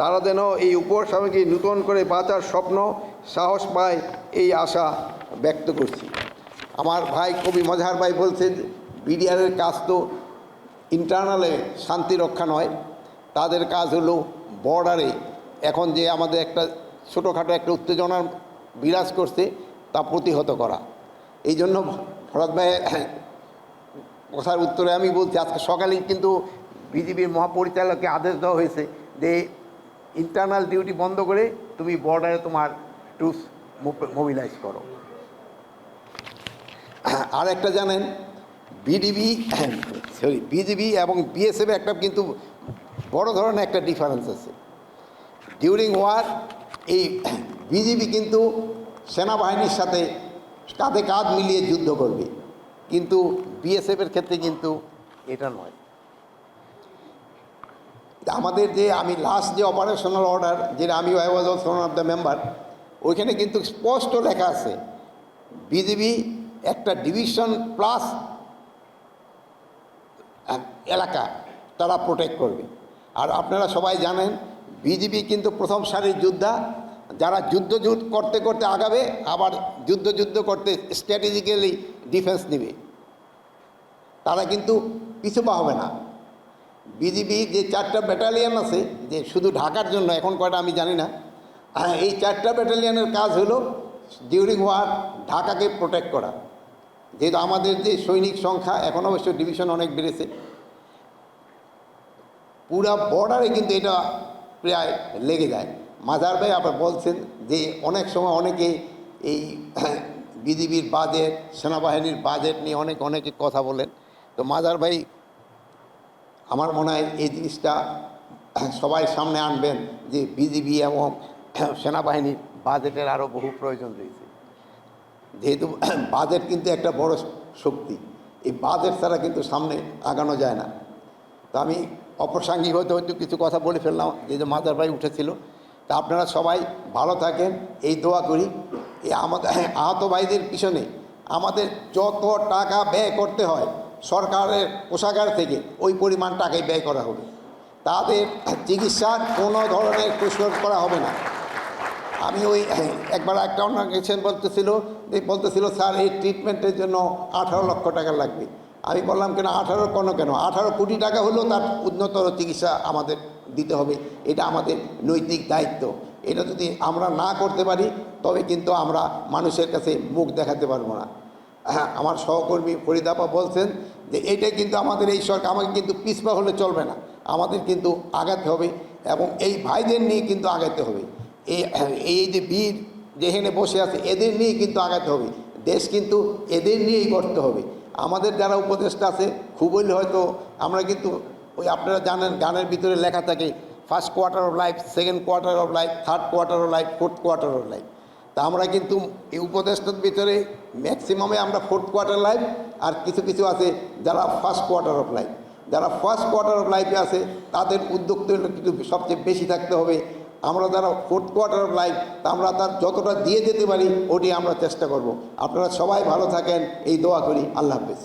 তারা যেন এই উপস্বামীকে নূতন করে বাঁচার স্বপ্ন, সাহস পায় এই আশা ব্যক্ত করছি। আমার ভাই কবি মজাহার ভাই বলছেন, বিডিআরের কাজ তো ইন্টারনালে শান্তি রক্ষা নয়। তাদের কাজ হলো বর্ডারে এখন যে আমাদের একটা ছোটোখাটো একটা উত্তেজনার বিরাজ করছে, তা প্রতিহত করা। এই জন্য ভরত ভাই, কথার উত্তরে আমি বলছি, আজকে সকালেই কিন্তু বিজেপির মহাপরিচালককে আদেশ দেওয়া হয়েছে যে ইন্টারনাল ডিউটি বন্ধ করে তুমি বর্ডারে তোমার ট্রুপস মোবিলাইজ করো। আর একটা জানেন বিডিবি সরি বিজিবি এবং বিএসএফ একটা কিন্তু বড় ধরনের একটা ডিফারেন্স আছে। ডিউরিং ওয়ার এই বিজিবি কিন্তু সেনাবাহিনীর সাথে কাঁধে কাঁধ মিলিয়ে যুদ্ধ করবে। কিন্তু বিএসএফের ক্ষেত্রে কিন্তু এটা নয়। আমাদের যে আমি লাস্ট যে অপারেশনাল অর্ডার যেটা আমি I was also one of the member ওইখানে কিন্তু স্পষ্ট লেখা আছে বিজিবি একটা ডিভিশন প্লাস এলাকা তারা প্রোটেক্ট করবে। আর আপনারা সবাই জানেন বিজিবি কিন্তু প্রথম সারির যোদ্ধা, যারা যুদ্ধ যুদ্ধ করতে করতে আগাবে, আবার যুদ্ধ যুদ্ধ করতে স্ট্র্যাটেজিক্যালি ডিফেন্স নেবে। তারা কিন্তু পিছু পা হবে না। বিজিবি যে চারটা ব্যাটালিয়ান আছে, যে শুধু ঢাকার জন্য, এখন কয়টা আমি জানি না এই চারটা ব্যাটালিয়ানের কাজ হলো ডিউরিং ওয়ার ঢাকাকে প্রোটেক্ট করা। যেহেতু আমাদের যে সৈনিক সংখ্যা, এখন অবশ্য ডিভিশন অনেক বেড়েছে। পুরা বর্ডারে কিন্তু এটা প্রায় লেগে যায়। মাজার ভাই আবার বলছেন যে অনেক সময় অনেকে এই বিজিবির বাজেট সেনাবাহিনীর বাজেট নিয়ে অনেক, অনেকে কথা বলেন। তো মাজার ভাই আমার মনে হয় এই জিনিসটা সবাই সামনে আনবেন যে বিজিবি এবং সেনাবাহিনীর বাজেটের আরও বহু প্রয়োজন রয়েছে। যেহেতু বাজেট কিন্তু একটা বড় শক্তি, এই বাজেট ছাড়া কিন্তু সামনে আগানো যায় না। তো আমি অপ্রাসঙ্গিক হয়তো হয়তো কিছু কথা বলে ফেললাম যে যে মাদার ভাই উঠেছিল। তা আপনারা সবাই ভালো থাকেন, এই দোয়া করি। এই আমাদের আহত ভাইদের পিছনে আমাদের যত টাকা ব্যয় করতে হয় সরকারের কোষাগার থেকে ওই পরিমাণ টাকাই ব্যয় করা হবে। তাদের চিকিৎসার কোনো ধরনের কুসর করা হবে না। আমি ওই একবার একটা অর্গানাইজেশন বলতেছিল যে বলতেছিল, স্যার, এই ট্রিটমেন্টের জন্য আঠারো লক্ষ টাকা লাগবে। আমি বললাম, কেন? আঠারো কোনো কেন? আঠারো কোটি টাকা হলেও তার উন্নতর চিকিৎসা আমাদের দিতে হবে। এটা আমাদের নৈতিক দায়িত্ব। এটা যদি আমরা না করতে পারি, তবে কিন্তু আমরা মানুষের কাছে মুখ দেখাতে পারব না। হ্যাঁ আমার সহকর্মী ফরিদাপা বলছেন যে এইটা কিন্তু আমাদের এই সরকার, আমাকে কিন্তু পিছপা হলে চলবে না। আমাদের কিন্তু আগাতে হবে এবং এই ভাইদের নিয়ে কিন্তু আগাতে হবে। এই এই যে বীর যেখানে বসে আছে, এদের নিয়েই কিন্তু আগাতে হবে। দেশ কিন্তু এদের নিয়েই গড়তে হবে। আমাদের যারা উপদেষ্টা আছে, খুবই হয়তো আমরা কিন্তু ওই আপনারা জানেন গানের ভিতরে লেখা থাকে first quarter of life second quarter of life third quarter of life fourth quarter of life তা আমরা কিন্তু এই উপদেষ্টার ভিতরে ম্যাক্সিমামে আমরা ফোর্থ কোয়ার্টার লাইফ আর কিছু কিছু আছে যারা ফার্স্ট কোয়ার্টার অফ লাইফ যারা ফার্স্ট কোয়ার্টার অফ লাইফে আছে, তাদের উদ্যোগ তো কিন্তু সবচেয়ে বেশি থাকতে হবে। আমরা যারা ফোর্থ কোয়ার্টার অফ লাইফ তা আমরা তার যতটা দিয়ে যেতে পারি ওটি আমরা চেষ্টা করব। আপনারা সবাই ভালো থাকেন, এই দোয়া করি। আল্লাহ হাফেজ।